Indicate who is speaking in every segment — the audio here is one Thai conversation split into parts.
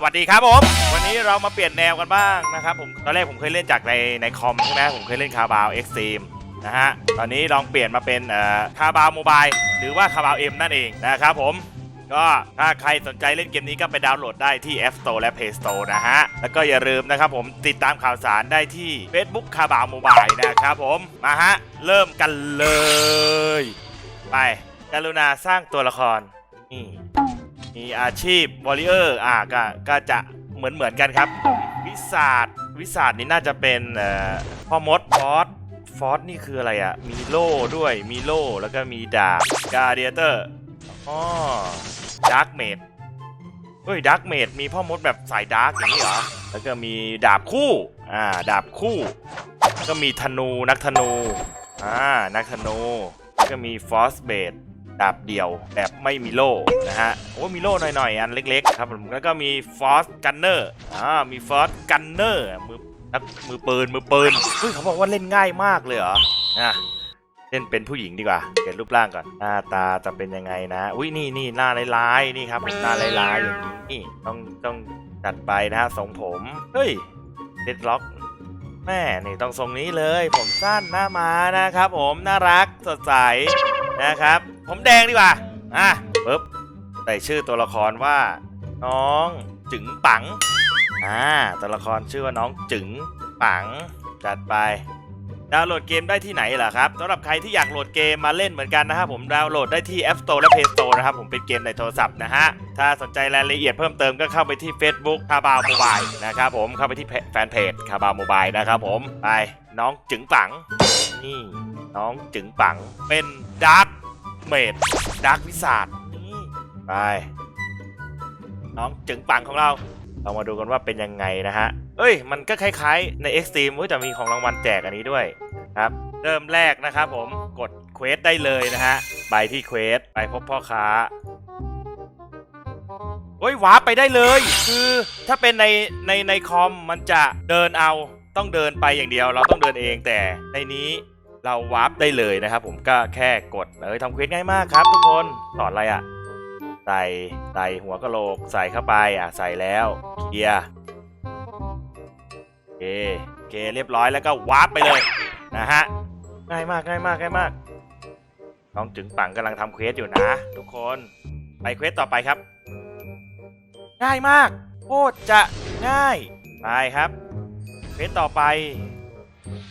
Speaker 1: สวัสดีครับผม วันนี้เรามาเปลี่ยนแนวกันบ้างนะครับผม ตอนแรกผมเคยเล่นจากในในคอมใช่ไหมผมเคยเล่นคาบาวเอ็กซ์ตีมนะฮะ ตอนนี้ลองเปลี่ยนมาเป็นเอ่อคาบาวโมบายหรือว่าคาบาวเอ็มนั่นเองนะครับผม ก็ถ้าใครสนใจเล่นเกมนี้ก็ไปดาวน์โหลดได้ที่ App Store และ Play Store นะฮะ แล้วก็อย่าลืมนะครับผมติดตามข่าวสารได้ที่ Facebook คาบาวโมบายนะครับผม มาฮะ เริ่มกันเลย ไปกรุณาสร้างตัวละครนี่มีอาชีพวอริเออร์อะก็ก็จะเหมือนเหมือนกันครับ วิสาดวิสาดนี่น่าจะเป็นเอ่อพ่อมดฟอสฟอสนี่คืออะไรอะ่ะ มีโล่ด้วยมีโล่แล้วก็มีดาบกาเดียเตอร์อ๋อ ดาร์กเมดเฮ้ยดาร์กเมดมีพ่อมดแบบสายดาร์กอย่างนี้เหรอ แล้วก็มีดาบคู่ อ่า ดาบคู่ ก็มีธนูนักธนู อ่า นักธนู แล้วก็มีฟอสเบดดาบเดี่ยวแบบไม่มีโล่นะฮะ โอ้มีโล่หน่อยๆ อันเล็กๆ ครับผมแล้วก็มีฟอสกันเนอร์ อ่า มีฟอสกันเนอร์มือนักมือปืนมือปืนเฮ้ยเขาบอกว่าเล่นง่ายมากเลยเหรอ อะ เล่นเป็นผู้หญิงดีกว่าเปลี่ยนรูปร่างก่อนหน้าตาจะเป็นยังไงนะอุ้ยนี่นี่หน้าร้ายๆนี่ครับหน้าร้ายๆอย่างนี้นี่ต้องต้องจัดไปนะฮะทรงผมเฮ้ยเด็ดล็อกแม่นี่ต้องทรงนี้เลย ผมสั้นหน้ามานะครับ ผมน่ารักสดใสนะครับ ผมแดงดีกว่าอะปึ๊บใส่ชื่อตัวละครว่า น้องจึงปังอ่าตัวละครชื่อว่าน้องจึงปังจัดไป ดาวน์โหลดเกมได้ที่ไหนล่ะครับสำหรับใครที่อยากโหลดเกมมาเล่นเหมือนกันนะครับผมดาวน์โหลดได้ที่ App Store และ Play Store นะครับผมเป็นเกมในโทรศัพท์นะฮะถ้าสนใจรายละเอียดเพิ่มเติมก็เข้าไปที่ Facebook คาบาวโมบายนะครับผมเข้าไปที่แฟนเพจคาบาวโมบายนะครับผมไปน้องจึงปังนี่น้องจึงปังเป็นดาร์กเมดดาร์กวิสาดนี่ไปน้องจึงปังของเรา เรามาดูกันว่าเป็นยังไงนะฮะ เอ้ย มันก็คล้ายๆใน Extreme เว้ยแต่มีของรางวัลแจกอันนี้ด้วยครับ เริ่มแรกนะครับผมกดเควสได้เลยนะฮะ ไปที่เควสไปพบพ่อค้าโอ้ยวาร์ปไปได้เลย คือถ้าเป็นในในในคอมมันจะเดินเอาต้องเดินไปอย่างเดียว เราต้องเดินเองแต่ในนี้เราวาร์ปได้เลยนะครับผมก็แค่กดเอ้ยทำเควสง่ายมากครับทุกคนสอนอะไรอะใส่ใส่หัวกะโหลกใส่เข้าไปอะใส่แล้วเคลียร์ เคโอเคเรียบร้อยแล้วก็วาร์ปไปเลยนะฮะง่ายมากง่ายมากง่ายมากน้องจึงปังกำลังทำเควสอยู่นะ ทุกคนไปเควสต่อไปครับ ง่ายมากโคตรจะง่ายไปครับเควสต่อไป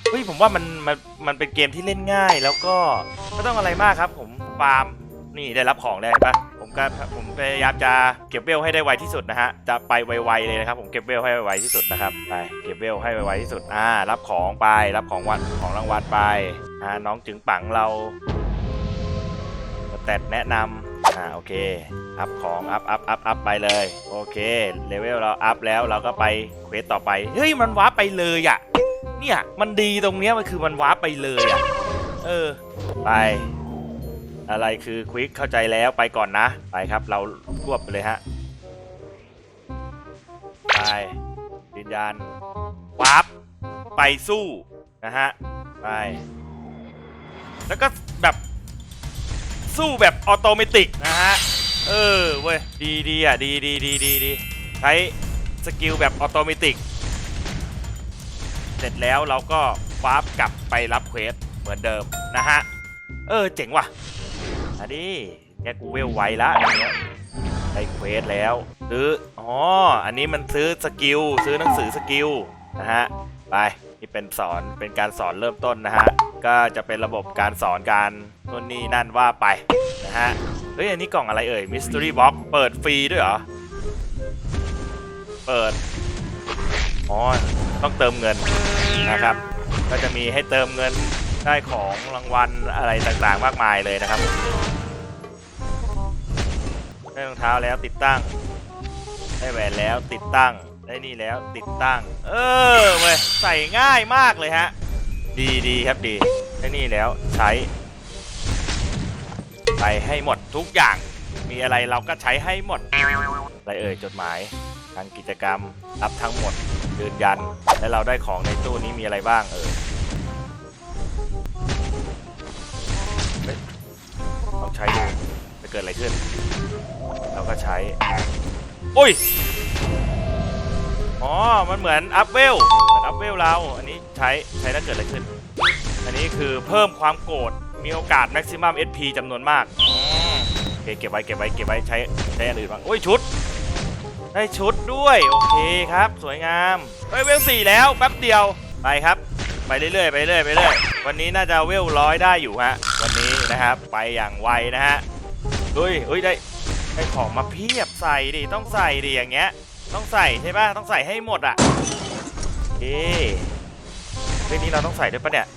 Speaker 1: เฮ้ยผมว่ามันมันมันเป็นเกมที่เล่นง่ายแล้วก็ไม่ต้องอะไรมากครับ ผมฟาร์มนี่ได้รับของแล้ปะ ก็ผมพยายามจะเก็บเวลให้ได้ไวที่สุดนะฮะจะไปไวๆเลยนะครับผมเก็บเวลให้ไวที่สุดนะครับไปเก็บเวลให้ไวที่สุดอ่ารับของไปรับของวันของรางวัลไปอ่าน้องจึงปังเราแตทแนะนำอ่าโอเคอัพของอัพอัพอัพอัพไปเลยโอเคเลเวลเราอัพแล้วเราก็ไปเควสต่อไปเฮ้ยมันวาร์ปไปเลยอะ่ะเนี่ยมันดีตรงเนี้ยมันคือมันวาร์ปไปเลยอะ่ะเออไป อะไรคือควิกเข้าใจแล้วไปก่อนนะ ไปครับ เรารวบไปเลยฮะ ไปยืนยันวับไปสู้นะฮะ ไป แล้วก็แบบสู้แบบออโตเมติกนะฮะ เออเว้ย ดีดีอะ ดีดีดีดีดีใช้สกิลแบบออโตเมติก เสร็จแล้วเราก็วาร์ปกลับไปรับเควสเหมือนเดิมนะฮะ เออ เจ๋งว่ะ อันนี้แกกูเวลไวละอย่างเงี้ยได้เควสแล้วซื้ออ๋ออันนี้มันซื้อสกิลซื้อหนังสือสกิลนะฮะไปนี่เป็นสอนเป็นการสอนเริ่มต้นนะฮะก็จะเป็นระบบการสอนการนู่นนี่นั่นว่าไปนะฮะเฮ้ยอันนี้กล่องอะไรเอ่ยมิส Mystery Box เปิดฟรีด้วยเหรอ เปิดอ๋อต้องเติมเงินนะครับ ก็จะมีให้เติมเงิน ได้ของรางวัลอะไรต่างๆมากมายเลยนะครับได้รองเท้าแล้วติดตั้ง ได้แหวนแล้วติดตั้ง ได้นี่แล้วติดตั้ง เออเว้ยใส่ง่ายมากเลยฮะ ดีดีครับดี ได้นี่แล้วใช้ ไปให้หมดทุกอย่าง มีอะไรเราก็ใช้ให้หมดอะไรเอ่ยจดหมายทางกิจกรรมรับทั้งหมดยืนยัน และเราได้ของในตู้นี้มีอะไรบ้างเออ ขึ้น เราก็ใช้อุ้ย อ๋อ มันเหมือนอัพเวลเหมือนอัพเวลเรา อันนี้ใช้ใช้แล้วเกิดอะไรขึ้น อันนี้คือเพิ่มความโกรธ มีโอกาส maximum SP จำนวนมากอืมโอเคเก็บไว้เก็บไว้เก็บไว้ใช้ใช้อันอื่นบ้างโอ้ยชุด ได้ชุดด้วย โอเคครับ สวยงามเฮ้ยเวลสี่แล้วแป๊บเดียว ไปครับไปเรื่อยๆไปเรื่อยๆไปเรื่อยวันนี้น่าจะเวลร้อยได้อยู่ฮะวันนี้นะครับไปอย่างไวนะฮะ เฮ้ยเฮ้ยได้ได้ของมาเพียบใส่ดิต้องใส่ดิอย่างเงี้ย ต้องใส่ใช่ป่ะต้องใส่ให้หมดอะเอ๊เรื่องนี้เราต้องใส่ด้วยปะเนี่ย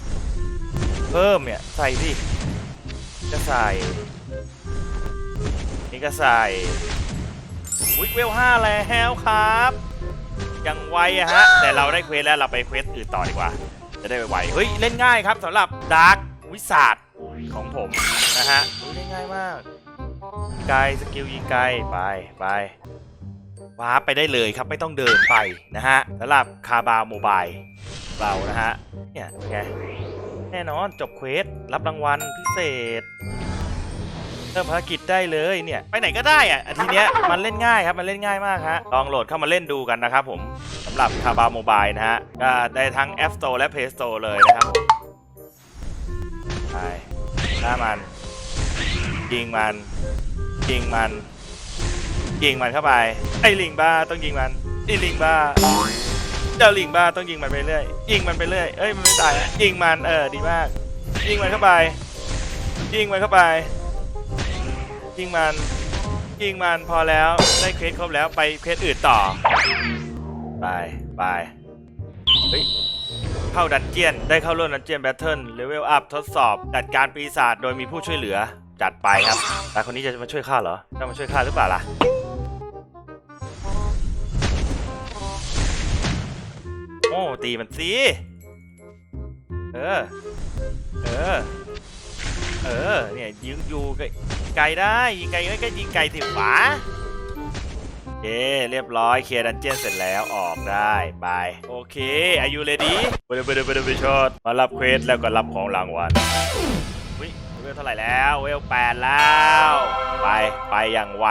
Speaker 1: เพิ่มเนี่ยใส่ดิก็ใส่นี่ก็ใส่วิกเวลห้าแล้วครับยังไวอะฮะแต่เราได้เควสแล้วเราไปเควสอื่นต่อดีกว่า จะได้ไวเฮ้ยเล่นง่ายครับสำหรับดาร์กวิสาดของผมนะฮะเล่นง่ายมาก ไกลสกิลยิงไกลไปไปว้าร์ปไปได้เลยครับไม่ต้องเดินไปนะฮะสำหรับคาบาโมบายเรานะฮะเนี่ยเป็นไงแน่นอนจบเควสรับรางวัลพิเศษเริ่มภารกิจได้เลยเนี่ยไปไหนก็ได้อะทีเนี้ยมันเล่นง่ายครับมันเล่นง่ายมากฮะลองโหลดเข้ามาเล่นดูกันนะครับผมสำหรับคาบาโมบายนะฮะก็ได้ทั้ง App Store และ Play Store เลยนะครับผมไปหน้ามัน ยิงมัน ยิงมัน ยิงมันเข้าไป ไอ้ลิงบ้าต้องยิงมันไอ้ลิงบ้า เจ้าลิงบ้าต้องยิงมันไปเรื่อย ยิงมันไปเรื่อย เอ้ยมันไม่ตาย ยิงมันเออดีมาก ยิงมันเข้าไป ยิงมันเข้าไป ยิงมัน ยิงมันพอแล้วได้เควสครบแล้วไปเควสอื่นต่อ ไปไปเฮ้ยเข้าดันเจียน ได้เข้าร่วมดันเจียนแบทเทิลเลเวลอัพทดสอบ จัดการปีศาจโดยมีผู้ช่วยเหลือ จัดไปครับแต่คนนี้จะมาช่วยข้าเหรอจะมาช่วยข้าหรือเปล่าล่ะโอ้ตีมันสิเออ เออ เออ เนี่ยยิงอยู่ไกลได้ ยิงไกลก็ยิงไกลสิขวาโอเคเรียบร้อยเคลียร์ดันเจียนเสร็จแล้วออกได้บายโอเคอายุเลดี้ไปเดไปเดไปเดไปชดมารับเควสแล้วก็รับของรางวัล เวลเท่าไหร่แล้ว เวลแปดแล้ว ไป ไปอย่างไว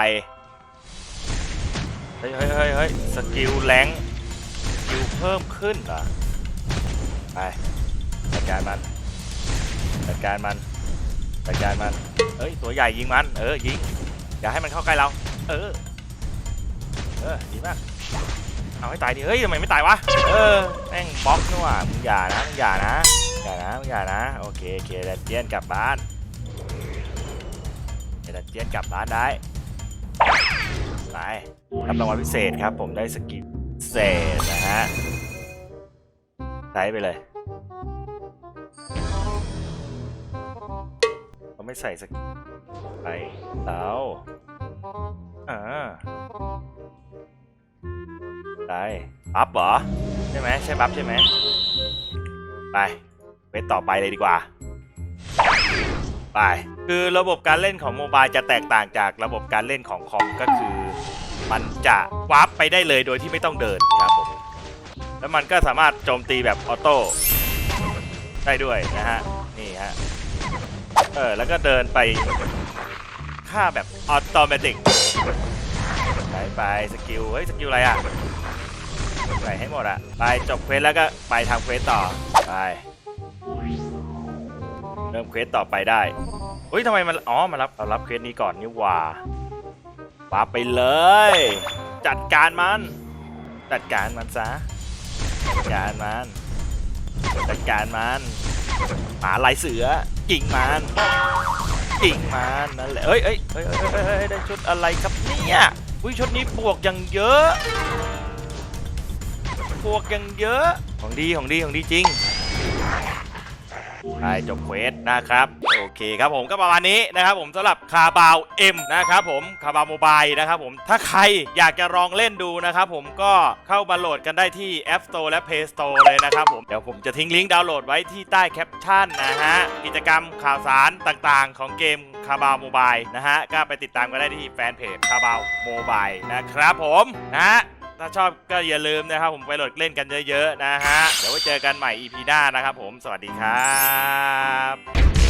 Speaker 1: เฮ้ยเฮ้ยเฮ้ยเฮ้ยสกิลแรงสกิลเพิ่มขึ้นเหรอ ไป จัดการมัน จัดการมัน จัดการมันเอ้ย ตัวใหญ่ยิงมัน เออ ยิง อย่าให้มันเข้าใกล้เรา เออ เออ ดีมาก เอาให้ตายดิ เฮ้ยทำไมไม่ตายวะ เออ แม่งบล็อกนี่หว่ามึงอย่านะมึงอย่านะอย่านะมึงอย่านะ โอเคโอเคแดนเจียนกลับบ้าน ดันเจียนกลับบ้านได้ไปรับรางวัลพิเศษครับ ผมได้สกิลเศษนะฮะใช้ไปเลยเราไม่ใส่สกไปแล้วอ่าได้บัฟเหรอ ใช่ไหมใช่บัฟใช่ไหมไปไปต่อไปเลยดีกว่า ไป คือระบบการเล่นของโมบายจะแตกต่างจากระบบการเล่นของคอมก็คือ มันจะวาร์ปไปได้เลยโดยที่ไม่ต้องเดินครับผม แล้วมันก็สามารถโจมตีแบบออโต้ได้ด้วยนะฮะ นี่ฮะ เออ แล้วก็เดินไปฆ่าแบบออโตเมติกไปไปสกิล เฮ้ย สกิลอะไรอะใส่ให้หมดอะไปจบเควสแล้วก็ไปทำเควสต่อ ไป เริ่มเควสต่อไปได้เฮ้ยทำไมมันอ๋อมารับเรารับเควสนี้ก่อนนี่หว่าปาไปเลย จัดการมัน จัดการมันซะจัดการมันจัดการมันหมาลายเสือยิงมันยิงมันนั่นแหละเอ้ยเอ้ยเอ้ยเอ้ยเอ้ยเอ้ยได้ชุดอะไรครับเนี่ยอุ้ยชุดนี้บวกอย่างเยอะบวกอย่างเยอะของดีของดีของดีจริง ไปจบเควสนะครับ โอเคครับผมก็ประมาณนี้นะครับผมสำหรับคาบาวเอ็มนะครับผมคาบาวโมบายนะครับผมถ้าใครอยากจะลองเล่นดูนะครับผมก็เข้ามาโหลดกันได้ที่ App Store และ Play Store เลยนะครับผมเดี๋ยวผมจะทิ้งลิงก์ดาวน์โหลดไว้ที่ใต้แคปชั่นนะฮะกิจกรรมข่าวสารต่างๆ ของเกมคาบาวโมบายนะฮะก็ไปติดตามกันได้ที่แฟนเพจคาบาวโมบายนะครับผมนะฮะ ถ้าชอบก็อย่าลืมนะครับผมไปโหลดเล่นกันเยอะๆนะฮะ เดี๋ยวไว้เจอกันใหม่ EP หน้านะครับผม สวัสดีครับ